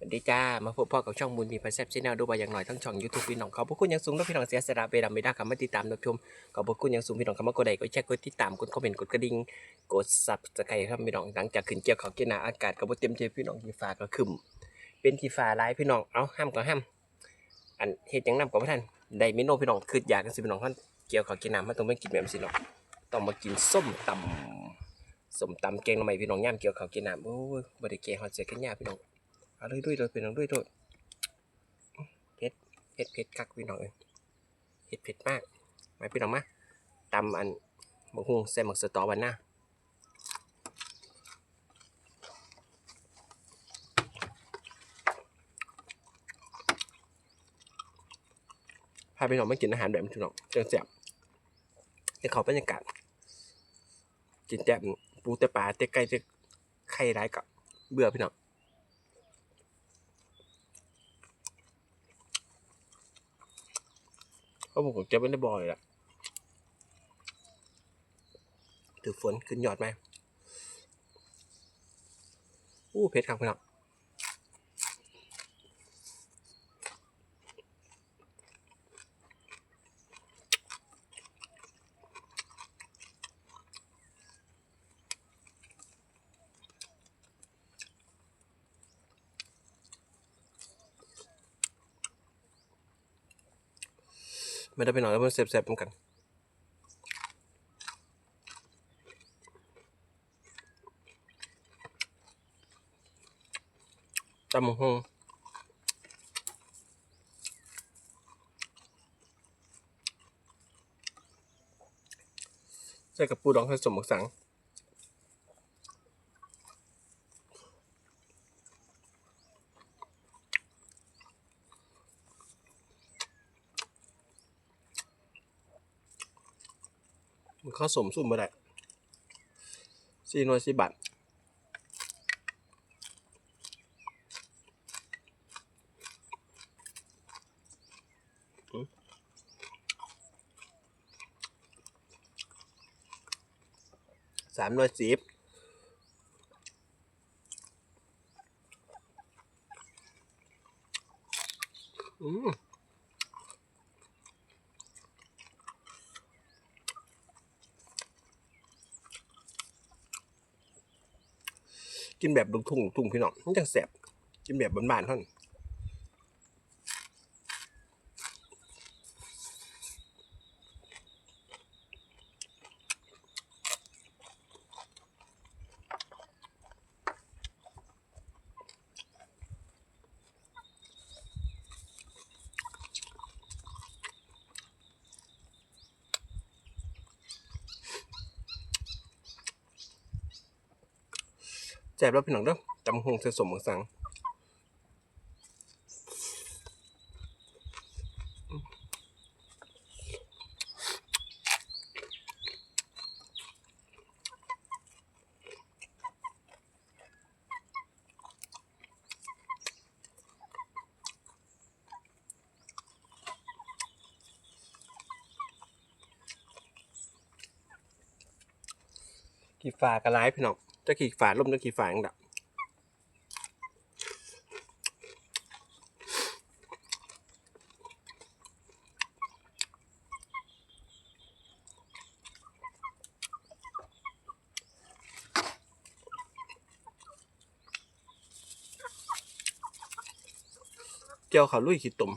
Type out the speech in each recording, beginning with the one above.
สวัสดีจ้า มาพบพ่อกับช่องบุญมีพันแซบชแนลดูไปอย่างหน่อยทั้งช่องยูทูบพี่น้องขอบพระคุณอย่างสูงและพี่น้องเสียสละเวลาไม่ได้คำมาติดตามรับชมขอบพระคุณอย่างสูงพี่น้องคำว่ากดไลค์กดแชร์กดติดตามกดคอมเมนต์กดกระดิ่งกดซับสไครต์ครับพี่น้องหลังจากขึ้นเกี่ยวเขาเกี่ยนาอากาศก็บ่เต็มใจพี่น้องที่ฟ้าก็ขึ้นเป็นที่ฟ้าร้ายพี่น้องเอาห้ามก็ห้ามอันเฮ็ดหยังนำกับท่านได้เมนูพี่น้องคืออยากกันสิพี่น้องท่านเกี่ยวเขาเกี่ยนามันต้องไม่กินแบบสิเนาะต้องมากินส้มตำส้มตำแกงหน่อไมพี่น้องย่ามเกี่ยวเขาเกี่ยนาโอ้บ่ได้แกฮอดเสียกันยาพี่น้อง เอาด้วยด้วยเลยเป็นน้องด้วยด้วยเผ็ดเผ็ดเผ็ดคักพี่น้องเอ้ยเผ็ดเผ็ดมากมาพี่น้องมาตำอันหมกฮุงใส่หมกสตอวันหน้าพาพี่น้องมากินอาหารแบบพี่น้องเจังแซ่บในเขาบรรยากาศกินแต่ปูแต่ปลาแต่ไก่แต่ไข่ร้ายกับเบื่อพี่น้อง เพราะผมก็เก็บไว้บ่อยละถือฝนขึ้นยอดไหมอู้เพชรครับพี่น้อง ไม่ได้ไปนอนแล้วมันเสบๆเหมือนกันตำหงใส่กับปูดองผสมหมกสัง มันเข้าสมสุ่มมาได้สี่หน่วยสี่บาทสามหน่วยสิบอืม กินแบบลุกทุ่งลุกทุ่งพี่น้องมันจังแสบกินแบบบ้านๆท่าน แจบแล้วพี่น้องเด้อจำหงเสสมของสังขี่ฟ้ากระไรพี่น้อง จะขี่ฟ้าล่มจะขี่ฟ้าอย่างดับเจียวขาลุยขีดตุ่ม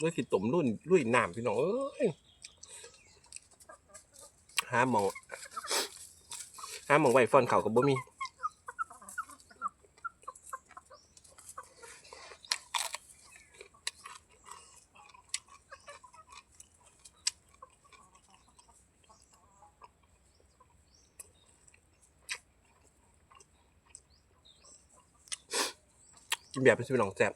ลุยขีดตุ่มรุ่นลุยน้ำพี่น้องเอ้ยหาหมอง ห้ามมองไว้ฟอนเขากับบ่มีกินแบบเป็นสิบหนองแซ่บ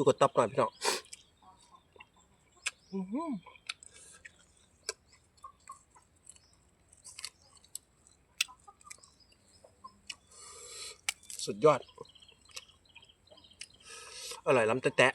ดูกดตอบก่อนพี่น้องสุดยอด อร่อยล้ำแตะ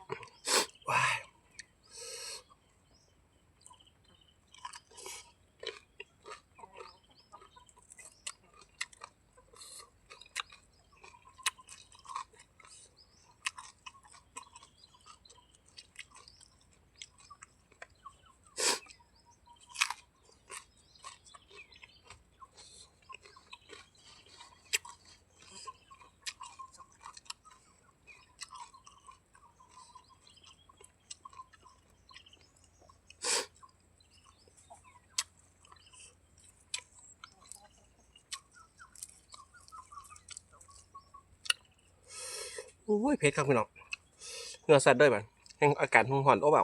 โอ้ยเผ็ดครับพี่น้องเนื้อสัตว์ด้วยมันแห่งอากาศห้องหอนโอ้เบา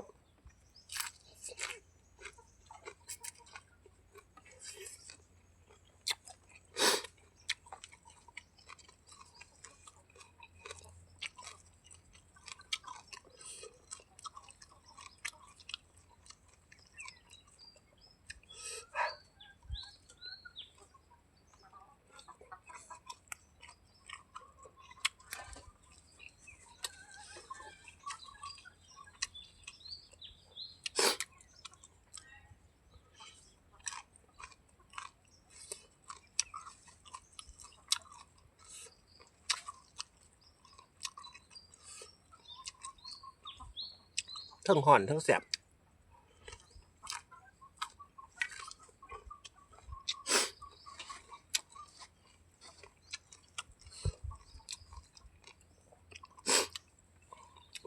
ทั้งห่อนทั้งแสบ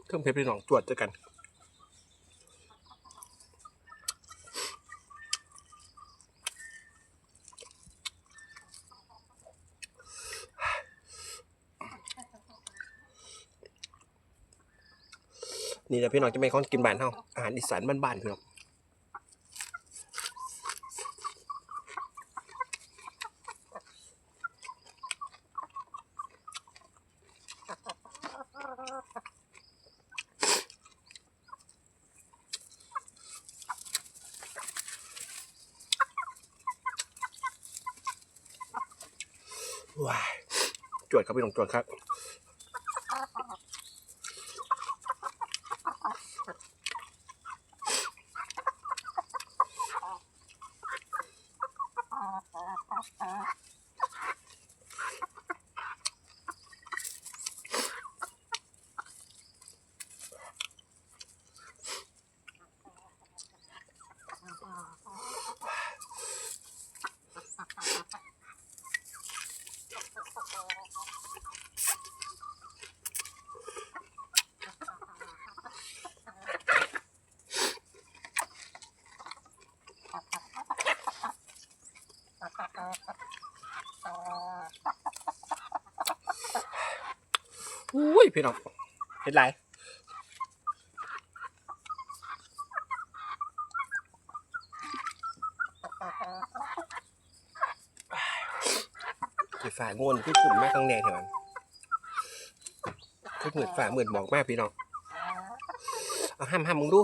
เครื่องเพชรพี่น้องตรวดเจอกัน นี่แหละพี่น้องจะไม่ของกินบ้านเฮาอาหารอีสานบ้านๆพี่น้องว้าจวดครับพี่น้องจวดครับ อุ้ย พี่น้องเห็นไรไอ้ฝ่าโงนพี่ขุ่นมากข้างในเถอะคือเหมือนฝ่าเหมือนบอกมากพี่น้องเอาห้ามห้ามมึงดู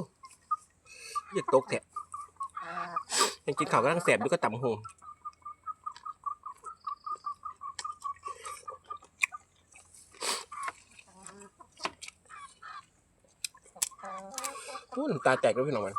อยาตกแถะยังกินข้าวก็ต้องแสบด้วยก็ต่ำหงอู้ น้ำตาแตกแล้วพี่น้องมัน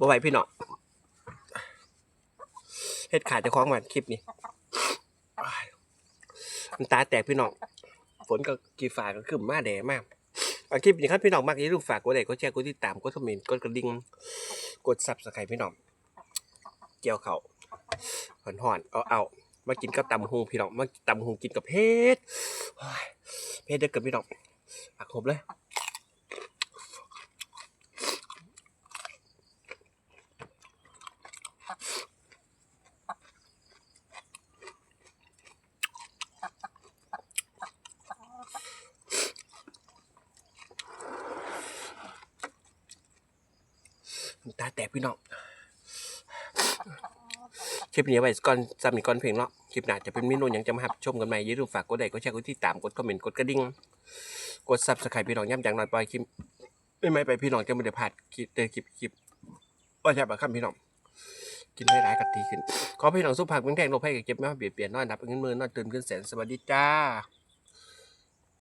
บ่ไหวพี่น้องเฮ็ดขาดจะคล้องมันคลิปนี้มันตาแตกพี่น้องฝนก็กี่ฝ่าก็ขึ้นมาแดดมากเอาคลิปนี้ครับพี่น้องมากอย่าลืมฝากกดไลค์กดแชร์กดติดตามกดคอมเมนต์กดกระดิ่งกดซับสไครต์พี่น้องเกี่ยวเขาห่อนเอาเอามากินกับตำหูพี่น้องมาตำหูกินกับเพชรเพชรเด็กกับพี่น้องหักหบเลย แตกพี่น้องคลิปนี้ไว้ก่อนจำอีกก่อนเพลงเนาะคลิปหน้าจะเป็นเมนูหยังจะมาหับชมกันใหม่อย่าลืมฝากกดไลค์กดแชร์กดติดตามกดคอมเมนต์กดกระดิ่งกดซับสไครต์พี่น้องย้ำจังน้อยปล่อยคลิปไม่ไม่ไปพี่น้องจะไม่ได้พลาดคลิปเจอคลิปคลิปว่าจะแบบคำพี่น้องกินไม่ร้ายกัตีขึ้นขอพี่น้องสุขภาพแข็งแรงโรคภัยไข้เจ็บไม่ว่าเบียดเบียนนอนนับเงินมือนอนตื่นขึ้นแสนสวัสดีจ้า